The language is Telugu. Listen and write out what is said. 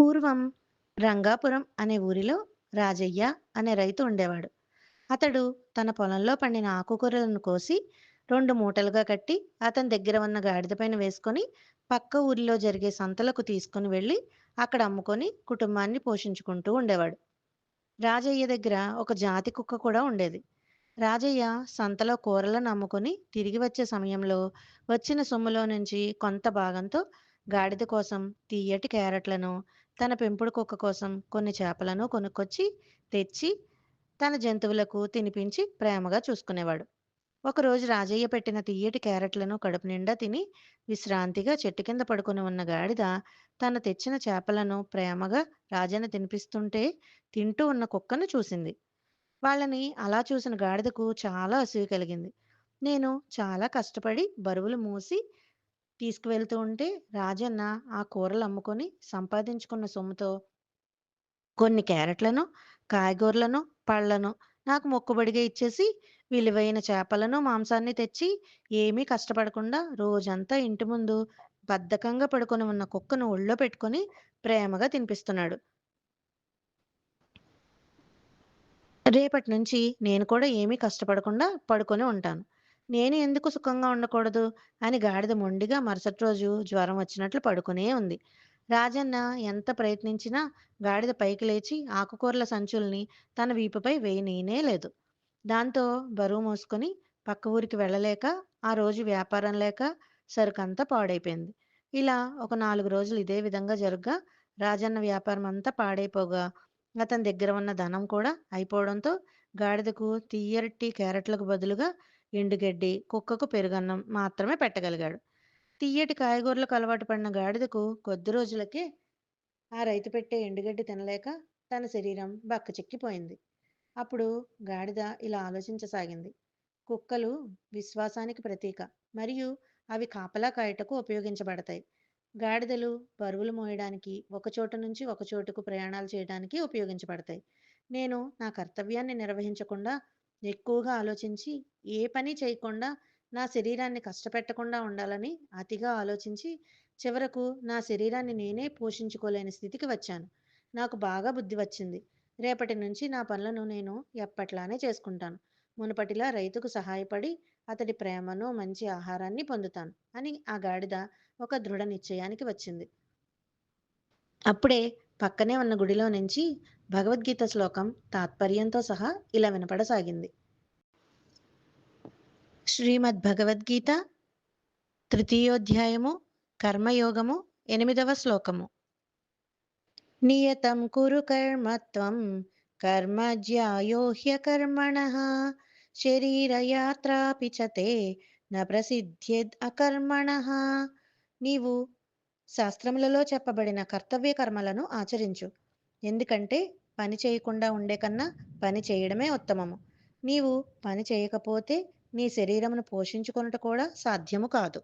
పూర్వం రంగాపురం అనే ఊరిలో రాజయ్య అనే రైతు ఉండేవాడు. అతడు తన పొలంలో పండిన ఆకుకూరలను కోసి రెండు మూటలుగా కట్టి అతని దగ్గర ఉన్న గాడిద పైన వేసుకొని పక్క ఊరిలో జరిగే సంతలకు తీసుకుని వెళ్ళి అక్కడ అమ్ముకొని కుటుంబాన్ని పోషించుకుంటూ ఉండేవాడు. రాజయ్య దగ్గర ఒక జాతి కుక్క కూడా ఉండేది. రాజయ్య సంతలో కూరలను అమ్ముకొని తిరిగి వచ్చే సమయంలో వచ్చిన సొమ్ములో నుంచి కొంత భాగంతో గాడిద కోసం తియ్యటి క్యారెట్లను, తన పెంపుడు కుక్క కోసం కొన్ని చేపలను కొనుక్కొచ్చి తెచ్చి తన జంతువులకు తినిపించి ప్రేమగా చూసుకునేవాడు. ఒకరోజు రాజయ్య పెట్టిన తియ్యటి క్యారెట్లను కడుపు నిండా తిని విశ్రాంతిగా చెట్టు కింద పడుకొని ఉన్న గాడిద తను తెచ్చిన చేపలను ప్రేమగా రాజన్న తినిపిస్తుంటే తింటూ ఉన్న కుక్కను చూసింది. వాళ్ళని అలా చూసిన గాడిదకు చాలా అసూయ కలిగింది. నేను చాలా కష్టపడి బరువులు మూసి తీసుకువెళ్తూ ఉంటే రాజన్న ఆ కూరలు అమ్ముకొని సంపాదించుకున్న సొమ్ముతో కొన్ని క్యారెట్లను, కాయగూరలను, పళ్ళను నాకు మొక్కుబడిగా ఇచ్చేసి విలువైన చేపలను, మాంసాన్ని తెచ్చి ఏమీ కష్టపడకుండా రోజంతా ఇంటి ముందు బద్ధకంగా పడుకొని ఉన్న కుక్కను ఒళ్ళో పెట్టుకొని ప్రేమగా తినిపిస్తున్నాడు. రేపటి నుంచి నేను కూడా ఏమీ కష్టపడకుండా పడుకొని ఉంటాను. నేను ఎందుకు సుఖంగా ఉండకూడదు అని గాడిద మొండిగా మరుసటి రోజు జ్వరం వచ్చినట్లు పడుకునే ఉంది. రాజన్న ఎంత ప్రయత్నించినా గాడిద పైకి లేచి ఆకుకూరల సంచుల్ని తన వీపుపై వేయనీయనే లేదు. దాంతో బరువు మోసుకొని పక్క ఊరికి వెళ్ళలేక ఆ రోజు వ్యాపారం లేక సరుకంతా పాడైపోయింది. ఇలా ఒక నాలుగు రోజులు ఇదే విధంగా జరగ్గా రాజన్న వ్యాపారం అంతా పాడైపోగా అతని దగ్గర ఉన్న ధనం కూడా అయిపోవడంతో గాడిదకు తీయరట్టి క్యారెట్లకు బదులుగా ఎండుగడ్డి, కుక్కకు పెరుగన్నం మాత్రమే పెట్టగలిగాడు. తియ్యటి కాయగూరలకు అలవాటు పడిన గాడిదకు కొద్ది రోజులకే ఆ రైతు పెట్టే ఎండుగడ్డి తినలేక తన శరీరం బక్కచిక్కిపోయింది. అప్పుడు గాడిద ఇలా ఆలోచించసాగింది. కుక్కలు విశ్వాసానికి ప్రతీక మరియు అవి కాపలా కాయటకు ఉపయోగించబడతాయి. గాడిదలు బరువులు మోయడానికి ఒకచోట నుంచి ఒక చోటుకు ప్రయాణాలు చేయడానికి ఉపయోగించబడతాయి. నేను నా కర్తవ్యాన్ని నిర్వహించకుండా ఎక్కువగా ఆలోచించి ఏ పని చేయకుండా నా శరీరాన్ని కష్టపెట్టకుండా ఉండాలని అతిగా ఆలోచించి చివరకు నా శరీరాన్ని నేనే పోషించుకోలేని స్థితికి వచ్చాను. నాకు బాగా బుద్ధి వచ్చింది. రేపటి నుంచి నా పనులను నేను ఎప్పట్లానే చేసుకుంటాను. మునుపటిలా రైతుకు సహాయపడి అతడి ప్రేమను, మంచి ఆహారాన్ని పొందుతాను అని ఆ గాడిద ఒక దృఢ నిశ్చయానికి వచ్చింది. అప్పుడే పక్కనే ఉన్న గుడిలో నుంచి భగవద్గీత శ్లోకం తాత్పర్యంతో సహా ఇలా వినపడసాగింది. శ్రీమద్ భగవద్గీత తృతీయోధ్యాయము కర్మయోగము ఎనిమిదవ శ్లోకము నియతం కురు కర్మ కర్మజ్యాయోహ్య కర్మణ శరీరయాత్రాపి న ప్రసిద్ధ్యద్ అకర్మణ నీవు శాస్త్రములలో చెప్పబడిన కర్తవ్య కర్మలను ఆచరించు. ఎందుకంటే పని చేయకుండా ఉండే కన్నా పని చేయడమే ఉత్తమము. నీవు పని చేయకపోతే నీ శరీరమును పోషించుకొనుట కూడా సాధ్యము కాదు.